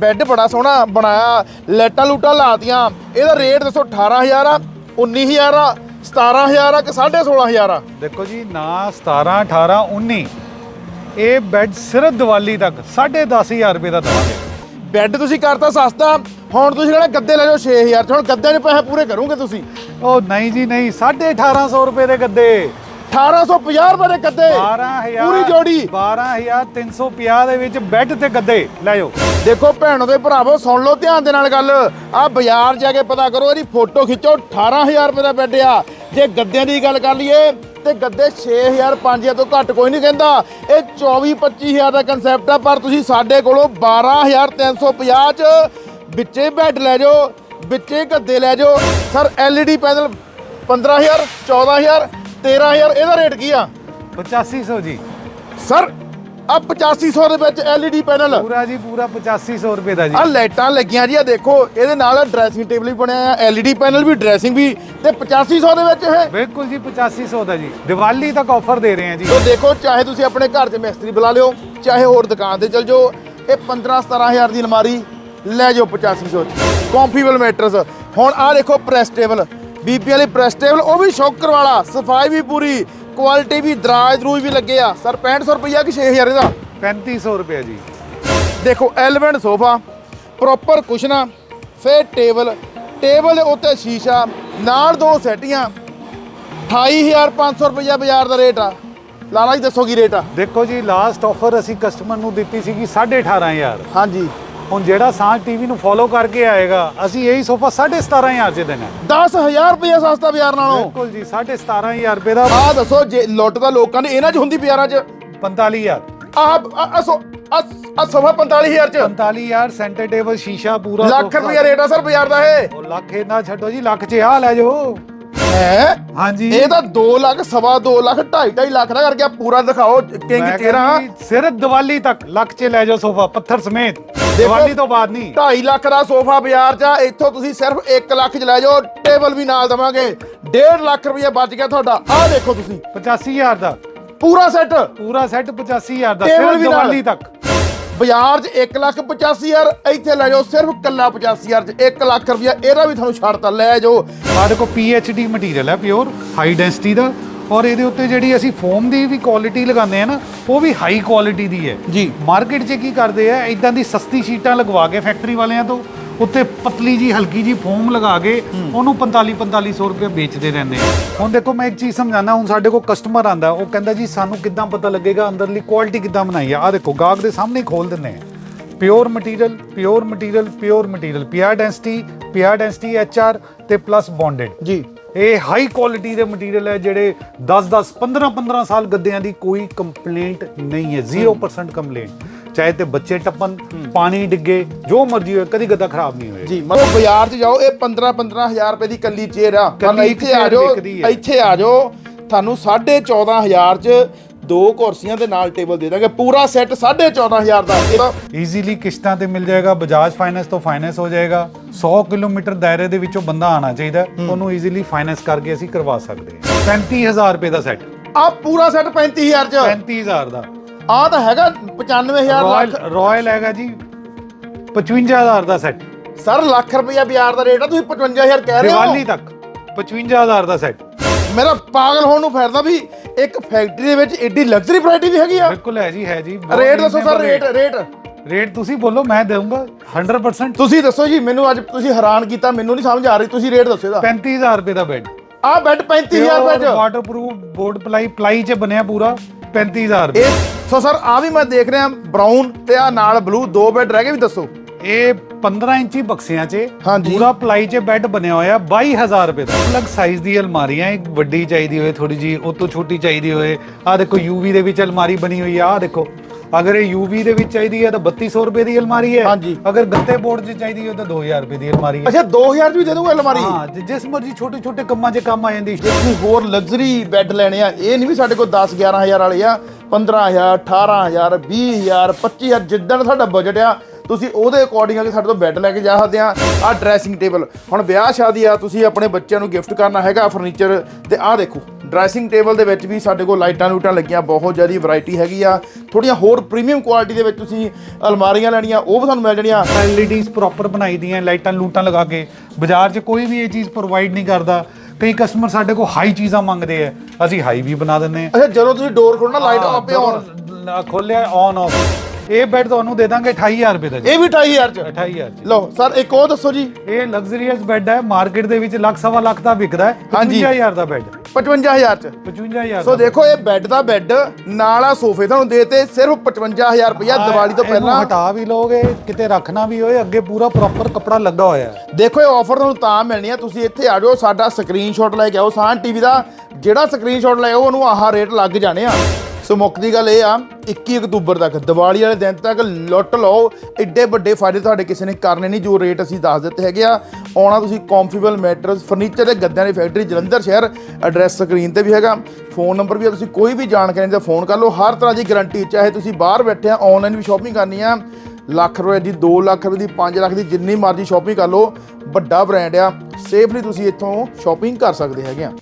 Bed ਬੜਾ ਸੋਹਣਾ ਬਣਾਇਆ ਲੈਟਾਂ ਲੂਟਾਂ ਲਾਤੀਆਂ। ਇਹਦਾ ਰੇਟ ਦੱਸੋ 18000 ਆ 19000 ਆ 17000 ਆ ਕਿ 16500 ਆ? ਦੇਖੋ ਜੀ ਨਾ 17 18 19 ਇਹ ਬੈੱਡ ਸਿਰਫ ਦੀਵਾਲੀ ਤੱਕ 10500 ਰੁਪਏ ਦਾ ਦਵਾਂਗੇ। ਬੈੱਡ ਤੁਸੀਂ ਕਰਤਾ ਸਸਤਾ ਹੁਣ ਤੁਸੀਂ ਕਹਿੰਦੇ ਗੱਦੇ ਲੈ ਜਾਓ 6000 ਚ ਹੁਣ ਗੱਦਿਆਂ ਦੇ ਪੈਸੇ ਪੂਰੇ ਕਰੋਗੇ ਤੁਸੀਂ। ਉਹ ਨਹੀਂ ਜੀ ਨਹੀਂ 1850 ਰੁਪਏ ਦੇ ਗੱਦੇ। 1850 ਰੁਪਏ ਦੇ ਗੱਦੇ 12000 ਪੂਰੀ ਜੋੜੀ। 12350 ਦੇ ਵਿੱਚ ਬੈੱਡ ਤੇ ਗੱਦੇ ਲੈ ਜਾਓ। ਦੇਖੋ ਭੈਣੋ ਦੇ ਭਰਾਵੋ ਸੁਣ ਲਓ ਧਿਆਨ ਦੇ ਨਾਲ ਗੱਲ। ਆ ਬਾਜ਼ਾਰ ਜਾ ਕੇ ਪਤਾ ਕਰੋ ਇਹਦੀ ਫੋਟੋ ਖਿੱਚੋ 18000 ਰੁਪਏ ਦਾ ਬੈੱਡ ਆ। ਜੇ ਗੱਦਿਆਂ ਦੀ ਗੱਲ ਕਰ ਲਈਏ ਤੇ ਗੱਦੇ 6000 5000 ਤੋਂ ਘੱਟ ਕੋਈ ਨਹੀਂ ਕਹਿੰਦਾ। ਇਹ 24 25000 ਦਾ ਕਨਸੈਪਟ ਆ ਪਰ ਤੁਸੀਂ ਸਾਡੇ ਕੋਲੋਂ 12350 ਚ ਵਿੱਚੇ ਬੈੱਡ ਲੈ ਜਾਓ ਵਿੱਚੇ ਗੱਦੇ ਲੈ ਜਾਓ। ਸਰ LED ਪੈਨਲ 15000 14000 13000 ਇਹਦਾ ਰੇਟ ਕੀ ਆ? 8500 ਜੀ। ਸਰ ਆ 8500 ਦੇ ਵਿੱਚ LED ਪੈਨਲ ਪੂਰਾ ਜੀ ਪੂਰਾ 8500 ਰੁਪਏ ਦਾ ਆ ਜੀ ਲਾਈਟਾਂ ਲੱਗੀਆਂ ਜੀ ਆ ਦੇਖੋ ਇਹਦੇ ਨਾਲ ਡਰੈਸਿੰਗ ਟੇਬਲ ਵੀ ਬਣਿਆ ਆ LED ਪੈਨਲ ਵੀ ਡਰੈਸਿੰਗ ਵੀ ਤੇ 8500 ਦੇ ਵਿੱਚ ਇਹ। ਬਿਲਕੁਲ ਜੀ 8500 ਦਾ ਜੀ। ਦੀਵਾਲੀ ਤੱਕ ਆਫਰ ਦੇ ਰਹੇ ਹਾਂ ਜੀ। ਤੋ ਦੇਖੋ ਚਾਹੇ ਤੁਸੀਂ ਆਪਣੇ ਘਰ 'ਚ ਮਿਸਤਰੀ ਬੁਲਾ ਲਿਓ ਚਾਹੇ ਹੋਰ ਦੁਕਾਨ ਤੇ ਚਲ ਜਾਓ ਇਹ 15 17000 ਦੀ ਅਲਮਾਰੀ ਲੈ ਜਾਓ 8500 ਚ ਕੰਫੀਬਲ ਮੈਟਰਸ ਹੁਣ ਆ ਦੇਖੋ ਪ੍ਰੈਸ ਟੇਬਲ ਬੀਪੀ ਵਾਲੀ ਪ੍ਰੈਸ ਟੇਬਲ ਉਹ ਵੀ ਸ਼ੌਕਰ ਵਾਲਾ। ਸਫ਼ਾਈ ਵੀ ਪੂਰੀ ਕੁਆਲਿਟੀ ਵੀ ਦਰਾਜ ਦਰੂਜ ਵੀ ਲੱਗੇ ਆ। ਸਰ 6500 ਰੁਪਈਆ ਕਿ 6000 ਇਹਦਾ? 3500 ਰੁਪਏ ਜੀ। ਦੇਖੋ ਐਲੀਵੈਂਟ ਸੋਫਾ ਪ੍ਰੋਪਰ ਕੁਸ਼ਨਾ ਫੇਰ ਟੇਬਲ। ਟੇਬਲ ਦੇ ਉੱਤੇ ਸ਼ੀਸ਼ਾ ਨਾਲ ਦੋ ਸੈਟੀਆਂ। 28500 ਰੁਪਇਆ ਬਾਜ਼ਾਰ ਦਾ ਰੇਟ ਆ। ਲਾਲਾ ਜੀ ਦੱਸੋ ਕੀ ਰੇਟ ਆ? ਦੇਖੋ ਜੀ ਲਾਸਟ ਆਫਰ ਅਸੀਂ ਕਸਟਮਰ ਨੂੰ ਦਿੱਤੀ ਸੀਗੀ 18500 ਹਾਂਜੀ। ਹੁਣ ਜਿਹੜਾ ਸਾਂਝ ਟੀਵੀ ਨੂੰ ਫੋਲੋ ਕਰਕੇ ਆਏਗਾ ਅਸੀਂ ਇਹੀ ਸੋਫਾ 17500 ਚ ਦੇਣਾ ਹੈ। 10000 ਰੁਪਇਆ ਸਸਤਾ ਬਾਜ਼ਾਰ ਨਾਲੋਂ। ਬਿਲਕੁਲ ਜੀ 17500 ਰੁਪਏ ਦਾ ਆ ਦੱਸੋ ਜੇ ਲੁੱਟ ਦਾ ਲੋਕਾਂ ਨੇ ਇਹਨਾਂ 'ਚ ਹੁੰਦੀ ਬਾਜ਼ਾਰਾਂ 'ਚ? 45000 ਆਹ ਆ ਸੋਫਾ 45000 'ਚ? 45000 ਸੈਂਟਰ ਟੇਬਲ ਸ਼ੀਸ਼ਾ ਪੂਰਾ ਲੱਖ। ਰੁਪਇਆ ਰੇਟ ਆ ਸਰ ਬਾਜ਼ਾਰ ਦਾ ਇਹ। ਉਹ ਲੱਖ ਇਹਨਾਂ ਛੱਡੋ ਜੀ ਲੱਖ ਚ ਆ ਲੈ ਜਾਓ। ਹੈ? ਹਾਂਜੀ। ਇਹ ਤਾਂ 2 ਲੱਖ ਸਵਾ 2 ਲੱਖ 2.5 2.5 ਲੱਖ ਦਾ ਕਰਕੇ ਆ ਪੂਰਾ ਦਿਖਾਓ ਕਿੰਗ ਮੈਂ ਚਿਹਰਾ ਕਹਿੰਦਾ ਜੀ, ਸਿਰਫ ਦੀਵਾਲੀ ਤੱਕ ਲੱਖ ਚ ਲੈ ਜਾਓ ਸੋਫਾ ਪੱਥਰ ਸਮੇਤ। ਦੀਵਾਲੀ ਤੋਂ ਬਾਅਦ ਨਹੀਂ। 2.5 ਲੱਖ ਦਾ ਸੋਫਾ ਬਾਜ਼ਾਰ 'ਚ ਆ ਇੱਥੋਂ ਤੁਸੀਂ ਸਿਰਫ 1 ਲੱਖ 'ਚ ਲੈ ਜਾਓ ਟੇਬਲ ਵੀ ਨਾਲ ਦਵਾਂਗੇ। 1.5 ਲੱਖ ਰੁਪਏ ਬਚ ਗਿਆ ਤੁਹਾਡਾ। ਆਹ ਦੇਖੋ ਤੁਸੀਂ। 85000 ਦਾ। ਪੂਰਾ ਸੈੱਟ। ਪੂਰਾ ਸੈੱਟ 85000 ਦਾ Table ਸਿਰਫ ਵੀ ਨਾਲ। ਦੀਵਾਲੀ ਤੱਕ। ਬਾਜ਼ਾਰ 'ਚ 1 ਲੱਖ 85000 ਇੱਥੇ ਲੈ ਜਾਓ ਸਿਰਫ ਕੱਲਾ 85000 'ਚ। 1 ਲੱਖ ਰੁਪਏ ਇਹਦਾ ਵੀ ਤੁਹਾਨੂੰ ਛੱਡਤਾ ਲੈ ਜਾਓ। ਸਾਡੇ ਕੋਲ PHD ਮਟੀਰੀਅਲ ਹੈ ਪਿਓਰ ਹਾਈ ਡੈਂਸਿਟੀ ਦਾ। ਔਰ ਇਹਦੇ ਉੱਤੇ ਜਿਹੜੀ ਅਸੀਂ ਫੋਮ ਦੀ ਵੀ ਕੁਆਲਿਟੀ ਲਗਾਉਂਦੇ ਆ ਨਾ ਉਹ ਵੀ ਹਾਈ ਕੁਆਲਿਟੀ ਦੀ ਹੈ। ਜੀ। ਮਾਰਕੀਟ 'ਚ ਕੀ ਕਰਦੇ ਆ ਇਦਾਂ ਦੀ ਸਸਤੀ ਸ਼ੀਟਾਂ ਲਗਵਾ ਕੇ ਫੈਕਟਰੀ ਵਾਲਿਆਂ ਤੋਂ ਉੱਤੇ ਪਤਲੀ ਜੀ ਹਲਕੀ ਜੀ ਫੋਮ ਲਗਾ ਕੇ ਉਹਨੂੰ 45 4500 ਰੁਪਏ ਵੇਚਦੇ ਰਹਿੰਦੇ ਆ। ਹੁਣ ਦੇਖੋ ਮੈਂ ਇੱਕ ਚੀਜ਼ ਸਮਝਾਣਾ ਹੁਣ ਸਾਡੇ ਕੋਲ ਕਸਟਮਰ ਆਂਦਾ ਉਹ ਕਹਿੰਦਾ ਜੀ ਸਾਨੂੰ ਕਿੱਦਾਂ ਪਤਾ ਲੱਗੇਗਾ ਅੰਦਰਲੀ ਕੁਆਲਿਟੀ ਕਿੱਦਾਂ ਬਣਾਈ ਆ? ਆ ਦੇਖੋ ਗਾਹਕ ਦੇ ਸਾਹਮਣੇ ਖੋਲ ਦਿੰਦੇ ਆ। Pure material pure material pure material PR density PR density HR ਤੇ ਪਲੱਸ ਬੌਂਡਡ ਜੀ। ਇਹ ਹਾਈ ਕੁਆਲਿਟੀ ਦੇ ਮਟੀਰੀਅਲ ਹੈ ਜਿਹੜੇ 10 10 15 15 ਸਾਲ ਗੱਦਿਆਂ ਦੀ ਕੋਈ ਕੰਪਲੇਂਟ ਨਹੀਂ ਹੈ 0% ਕੰਪਲੇਂਟ ਚਾਹੇ ਤੇ ਬੱਚੇ ਟੱਪਣ ਪਾਣੀ ਡਿੱਗੇ ਜੋ ਮਰਜ਼ੀ ਹੋਏ ਕਦੀ ਗੱਦਾ ਖਰਾਬ ਨਹੀਂ ਹੋਏਗਾ ਜੀ ਮਤਲਬ ਬਾਜ਼ਾਰ 'ਚ ਜਾਓ ਇਹ 15 15000 ਰੁਪਏ ਦੀ ਕੱਲੀ ਚੇਅਰ ਆ। ਪਰ ਇੱਥੇ ਆ ਜਾਓ। ਇੱਥੇ ਆ ਜਾਓ ਤੁਹਾਨੂੰ 14500 'ਚ ਦੋ ਕੁਰਸੀਆਂ ਦੇ ਨਾਲ ਟੇਬਲ ਦੇ ਦਾਂਗੇ। ਪੂਰਾ ਸੈੱਟ 14500 ਦਾ ਈਜ਼ੀਲੀ ਕਿਸ਼ਤਾਂ ਤੇ ਮਿਲ ਜਾਏਗਾ ਬਜਾਜ ਫਾਈਨੈਂਸ ਤੋਂ ਫਾਈਨੈਂਸ ਹੋ ਜਾਏਗਾ। 100 ਕਿਲੋਮੀਟਰ ਦਾਇਰੇ ਦੇ ਵਿੱਚੋਂ ਬੰਦਾ ਆਣਾ ਚਾਹੀਦਾ ਉਹਨੂੰ ਈਜ਼ੀਲੀ ਫਾਈਨੈਂਸ ਕਰਕੇ ਅਸੀਂ ਕਰਵਾ ਸਕਦੇ ਹਾਂ। 35000 ਰੁਪਏ ਦਾ ਸੈੱਟ। ਆ ਪੂਰਾ ਸੈੱਟ 35000 'ਚ? 35000 ਦਾ। ਆ ਤਾਂ ਹੈਗਾ 95000 ਰਾਇਲ ਲੱਖ। ਰਾਇਲ ਹੈਗਾ ਜੀ। 55000 ਦਾ ਸੈੱਟ। ਸਰ ਲੱਖ ਰੁਪਇਆ ਬਾਜ਼ਾਰ ਦਾ ਰੇਟ ਆ ਤੁਸੀਂ 55000 ਕਹਿ ਰਹੇ ਦੀਵਾਲੀ ਹੋ ਤੱਕ 55000 ਦਾ ਸੈੱਟ। ਮੇਰਾ ਪਾਗਲ ਹੋਣ ਨੂੰ ਫੈਰਦਾ ਵੀ ਇੱਕ ਫੈਕਟਰੀ ਦੇ ਵਿੱਚ ਏਡੀ ਲਗਜ਼ਰੀ ਵੈਰਾਈਟੀ ਵੀ ਹੈਗੀ ਆ। ਬਿਲਕੁਲ ਹੈ ਜੀ ਹੈ ਜੀ। ਬਹੁਤ ਰੇਟ ਦੱਸੋ sir reasonable rate. Rate. Rate ਤੁਸੀਂ ਬੋਲੋ ਮੈਂ ਦੇਵਾਂਗਾ 100% ਤੁਸੀਂ ਦੱਸੋ ਜੀ ਮੈਨੂੰ ਅੱਜ ਤੁਸੀਂ ਹੈਰਾਨ ਕੀਤਾ ਮੈਨੂੰ ਨਹੀਂ ਸਮਝ ਆ ਰਹੀ ਤੁਸੀਂ ਰੇਟ ਦੱਸੋ ਇਹਦਾ। 35000 ਰੁਪਏ ਦਾ ਬੈੱਡ ਆ ਬੈੱਡ 35000 ਰੁਪਏ ਚ। ਵਾਟਰਪ੍ਰੂਫ ਬੋਰਡ ਪਲਾਈ ਪਲਾਈ ਚ ਬਣਿਆ ਪੂਰਾ 35000 ਰੁਪਏ। ਇਹ ਸੋ ਸਰ ਆ ਵੀ ਮੈਂ ਦੇਖ ਰਿਹਾ ਬਰਾਊਨ ਤੇ ਆ ਨਾਲ ਬਲੂ ਦੋ ਬੈੱਡ ਰਹਿ ਗਏ ਵੀ ਦੱਸੋ। ਇਹ 15 ਇੰਚੀ ਬਕਸਿਆਂ 'ਚ ਹਾਂਜੀ। ਪੂਰਾ ਪਲਾਈ 'ਚ ਬੈੱਡ ਬਣਿਆ ਹੋਇਆ 22000 ਰੁਪਏ ਦਾ। ਅਲੱਗ ਸਾਈਜ਼ ਦੀ ਅਲਮਾਰੀਆਂ ਇੱਕ ਵੱਡੀ ਚਾਹੀਦੀ ਹੋਏ ਥੋੜੀ ਜੀ ਉਹ ਤੋਂ ਛੋਟੀ ਚਾਹੀਦੀ ਹੋਏ ਆ ਦੇਖੋ ਯੂਵੀ ਦੇ ਵਿੱਚ ਅਲਮਾਰੀ ਬਣੀ ਹੋਈ ਆ ਆਹ ਦੇਖੋ। ਅਗਰ ਇਹ ਯੂਵੀ ਦੇ ਵਿੱਚ ਚਾਹੀਦੀ ਹੈ ਤਾਂ 3200 ਰੁਪਏ ਦੀ ਅਲਮਾਰੀ ਹੈ। ਹਾਂਜੀ। ਅਗਰ ਗੱਤੇ ਬੋਰਡ 'ਚ ਚਾਹੀਦੀ ਹੈ ਤਾਂ 2000 ਰੁਪਏ ਦੀ ਅਲਮਾਰੀ ਹੈ। ਅੱਛਾ 2000 ਚ ਵੀ ਦੇ ਦੂੰਗਾ ਅਲਮਾਰੀ? ਹਾਂ ਜਿ- ਜਿਸ ਮਰਜ਼ੀ ਛੋਟੇ ਛੋਟੇ ਕੰਮਾਂ 'ਚ ਕੰਮ ਆ ਜਾਂਦੀ। ਜੇ ਤੁਸੀਂ ਹੋਰ ਲਗਜ਼ਰੀ ਬੈੱਡ ਲੈਣੇ ਆ ਇਹ ਨਹੀਂ ਵੀ ਸਾਡੇ ਕੋਲ 10 11000 ਵਾਲੇ ਆ 15000 18000 20000 25000 ਜਿੱਦਣ ਤੁਹਾਡਾ ਬਜਟ ਆ ਤੁਸੀਂ ਉਹਦੇ ਅਕੋਰਡਿੰਗ ਅਗੇ ਸਾਡੇ ਤੋਂ ਬੈੱਡ ਲੈ ਕੇ ਜਾ ਸਕਦੇ ਆ। ਆ ਡਰੈਸਿੰਗ ਟੇਬਲ ਹੁਣ ਵਿਆਹ ਸ਼ਾਦੀ ਆ ਤੁਸੀਂ ਆਪਣੇ ਬੱਚਿਆਂ ਨੂੰ ਗਿਫਟ ਕਰਨਾ ਹੈਗਾ ਫਰਨੀਚਰ ਤੇ ਆਹ ਦੇਖੋ ਡਰੈਸਿੰਗ ਟੇਬਲ ਦੇ ਵਿੱਚ ਵੀ ਸਾਡੇ ਕੋਲ ਲਾਈਟਾਂ ਲੂਟਾਂ ਲੱਗੀਆਂ ਬਹੁਤ ਜ਼ਿਆਦਾ ਵੈਰਾਈਟੀ ਹੈਗੀ ਆ। ਥੋੜੀਆਂ ਹੋਰ ਪ੍ਰੀਮੀਅਮ ਕੁਆਲਿਟੀ ਦੇ ਵਿੱਚ ਤੁਸੀਂ ਅਲਮਾਰੀਆਂ ਲੈਣੀਆਂ ਉਹ ਵੀ ਤੁਹਾਨੂੰ ਮਿਲ ਜਾਣੀਆਂ। ਐਲਈਡੀਜ਼ ਪ੍ਰੋਪਰ ਬਣਾਈ ਦੀਆਂ ਲਾਈਟਾਂ ਲੂਟਾਂ ਲਗਾ ਕੇ। ਬਾਜ਼ਾਰ 'ਚ ਕੋਈ ਵੀ ਇਹ ਚੀਜ਼ ਪ੍ਰੋਵਾਈਡ ਨਹੀਂ ਕਰਦਾ। ਕਈ ਕਸਟਮਰ ਸਾਡੇ ਕੋਲ ਹਾਈ ਚੀਜ਼ਾਂ ਮੰਗਦੇ ਆ। ਅਸੀਂ ਹਾਈ ਵੀ ਬਣਾ ਦਿੰਦੇ ਆ। ਅੱਛਾ ਜਦੋਂ ਤੁਸੀਂ ਡੋਰ ਖੋਲਣਾ ਲਾਈਟ ਆਪੇ ਆਨ ਖੋਲਿਆ ਔਨ ਆਫ ਇਹ ਬੈੱਡ ਤੁਹਾਨੂੰ ਦੇ ਦਾਂਗੇ 28000 ਰੁਪਏ ਦਾ ਜੀ। ਇਹ ਵੀ 28000 ਚ? 28000 ਚ। ਲਓ ਸਰ ਇੱਕ ਉਹ ਦੱਸੋ ਜੀ। ਇਹ ਲਗਜ਼ਰੀਅਸ ਬੈੱਡ ਹੈ ਮਾਰਕੀਟ ਦੇ ਵਿੱਚ ਲੱਖ ਸਵਾ ਲੱਖ ਦਾ ਵਿਕਦਾ ਹੈ ਹਾਂਜੀ। 55000 ਦਾ ਬੈੱਡ। 55000 ਚ। 55000 ਸੋ ਦੇਖੋ ਇਹ ਬੈੱਡ ਦਾ ਬੈੱਡ ਨਾਲ ਆ ਸੋਫੇ ਤੁਹਾਨੂੰ ਦੇਤੇ ਸਿਰਫ 55000 ਰੁਪਇਆ ਦੀਵਾਲੀ ਤੋਂ ਪਹਿਲਾਂ। ਹਟਾ ਵੀ ਲਓਗੇ ਕਿਤੇ ਰੱਖਣਾ ਵੀ ਹੋਏ ਅੱਗੇ ਪੂਰਾ ਪ੍ਰੋਪਰ ਕੱਪੜਾ ਲੱਗਾ ਹੋਇਆ ਹੈ। ਦੇਖੋ ਇਹ ਆਫਰ ਤੁਹਾਨੂੰ ਤਾਂ ਮਿਲਣੀ ਆ ਤੁਸੀਂ ਇੱਥੇ ਆ ਜਾਓ ਸਾਡਾ ਸਕਰੀਨਸ਼ਾਟ ਲੈ ਕੇ ਆਓ ਸਾਨ ਟੀਵੀ ਦਾ ਜਿਹੜਾ ਸਕਰੀਨਸ਼ਾਟ ਲੈ ਆਓ ਉਹਨੂੰ ਆਹ ਰੇਟ ਲੱਗ ਜਾਣੇ ਆ। ਸੋ ਮੁੱਖ ਦੀ ਗੱਲ ਇਹ ਆ 21 ਅਕਤੂਬਰ ਤੱਕ, ਦੀਵਾਲੀ ਵਾਲੇ ਦਿਨ ਤੱਕ ਲੁੱਟ ਲਓ। ਐਡੇ ਵੱਡੇ ਫਾਇਦੇ ਤੁਹਾਡੇ ਕਿਸੇ ਨੇ ਕਰਨੇ ਨਹੀਂ, ਜੋ ਰੇਟ ਅਸੀਂ ਦੱਸ ਦਿੱਤੇ ਹੈਗੇ ਆ। ਆਉਣਾ ਤੁਸੀਂ ਕੰਫਰਟੇਬਲ ਮੈਟਰਸ ਫਰਨੀਚਰ ਦੇ ਗੱਦਿਆਂ ਦੀ ਫੈਕਟਰੀ ਜਲੰਧਰ ਸ਼ਹਿਰ ਐਡਰੈਸ ਸਕਰੀਨ ਤੇ ਵੀ ਹੈਗਾ। ਫੋਨ ਨੰਬਰ ਵੀ ਆ, ਤੁਸੀਂ ਕੋਈ ਵੀ ਜਾਣਕਾਰੀ ਦਾ ਫੋਨ ਕਰ ਲਓ। ਹਰ ਤਰ੍ਹਾਂ ਦੀ ਗਾਰੰਟੀ ਚਾਹੇ ਤੁਸੀਂ ਬਾਹਰ ਬੈਠੇ ਆ ਆਨਲਾਈਨ ਵੀ ਸ਼ਾਪਿੰਗ ਕਰਨੀ ਆ, ਲੱਖ ਰੁਪਏ ਦੀ 2 ਲੱਖ ਰੁਪਏ ਦੀ 5 ਲੱਖ ਦੀ, ਜਿੰਨੀ ਮਰਜ਼ੀ ਸ਼ਾਪਿੰਗ ਕਰ ਲਓ। ਵੱਡਾ ਬ੍ਰਾਂਡ ਆ ਸੇਫਲੀ ਤੁਸੀਂ ਇੱਥੋਂ ਸ਼ਾਪਿੰਗ ਕਰ ਸਕਦੇ ਹੈਗੇ ਆ।